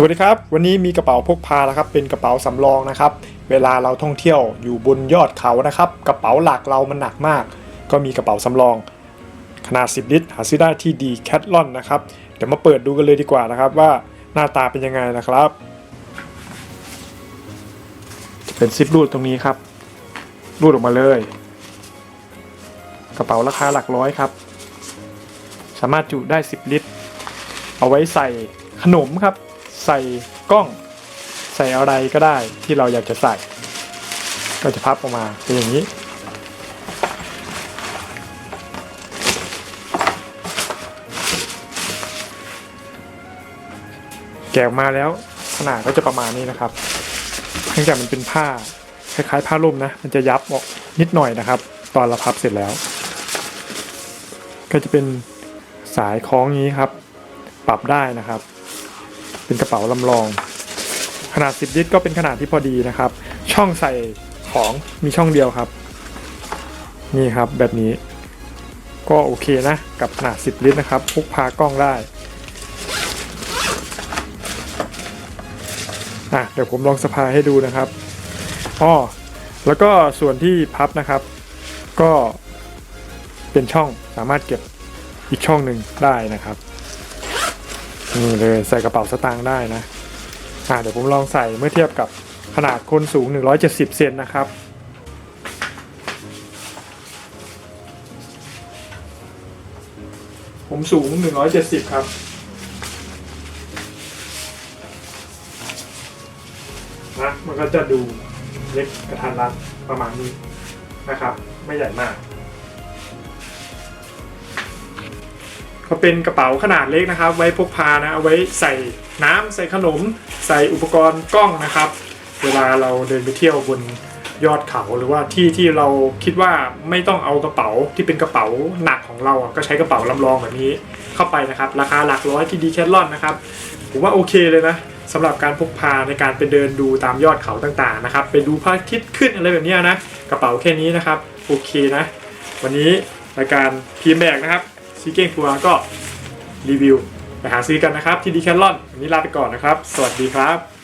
สวัสดีครับ วันนี้มีกระเป๋าพกพานะครับเป็นกระเป๋าสำรองนะครับ เวลาเราท่องเที่ยวอยู่บนยอดเขานะครับ กระเป๋าหลักเรามันหนักมาก ก็มีกระเป๋าสำรอง ขนาด 10 ลิตร หาซื้อได้ที่ดีแคทลอนนะครับเดี๋ยวมาเปิดดูกันเลยดีกว่านะครับ ว่าหน้าตาเป็นยังไงนะครับจะเป็นซิปรูดตรงนี้ครับ รูดออกมาเลย กระเป๋าราคาหลักร้อยครับ สามารถจุได้ 10 ลิตร เอาไว้ใส่ขนมครับ ใส่กล้อง ใส่อะไรก็ได้ที่เราอยากจะใส่ ก็จะพับออกมาเป็นอย่างนี้ แกะออกมาแล้วขนาดก็จะประมาณนี้นะครับเนื่องจากมันเป็นผ้าคล้ายๆผ้าร่มนะ มันจะยับออกนิดหน่อยนะครับ ตอนเราพับเสร็จแล้ว ก็จะเป็นสายคล้องนี้ครับ ปรับได้นะครับ เป็นกระเป๋าลำลอง ขนาด 10 ลิตรก็เป็นขนาดที่พอดีนะครับ ช่องใส่ของมีช่องเดียวครับ นี่ครับแบบนี้ ก็โอเคนะ กับขนาด 10 ลิตรนะครับพกพากล้องได้อะเดี๋ยวผมลองสะพายให้ดูนะครับอ้อแล้วก็ส่วนที่พับนะครับ ก็เป็นช่องสามารถเก็บอีกช่องหนึ่งได้นะครับ นี่เลยใส่กระเป๋าสตางค์ได้นะอ่าเดี๋ยวผมลองใส่เมื่อเทียบกับขนาดคนสูง 170 เซนนะครับ ผมสูง 170 ครับนะมันก็จะดูเล็กกระทันรัดประมาณนี้นะครับ ไม่ใหญ่มาก ก็เป็นกระเป๋าขนาดเล็กนะครับ ไว้พกพานะเอาไว้ใส่น้ำใส่ขนม ใส่อุปกรณ์กล้องนะครับ เวลาเราเดินไปเที่ยวบนยอดเขาหรือว่าที่ที่เราคิดว่าไม่ต้องเอากระเป๋าที่เป็นกระเป๋าหนักของเราอะก็ใช้กระเป๋าลำลองแบบนี้เข้าไปนะครับ ราคาหลักร้อยที่ดีแคทลอนนะครับผมว่าโอเคเลยนะสำหรับการพกพาในการไปเดินดูตามยอดเขาต่างๆนะครับ ไปดูพระอาทิตย์ขึ้นอะไรแบบนี้นะ กระเป๋าแค่นี้นะครับโอเคนะ วันนี้รายการพีมแบกนะครับ ซีเก้งฟัวก็รีวิวไปหาซื้อกันนะครับที่ดีแคทลอนวันนี้ลาไปก่อนนะครับ สวัสดีครับ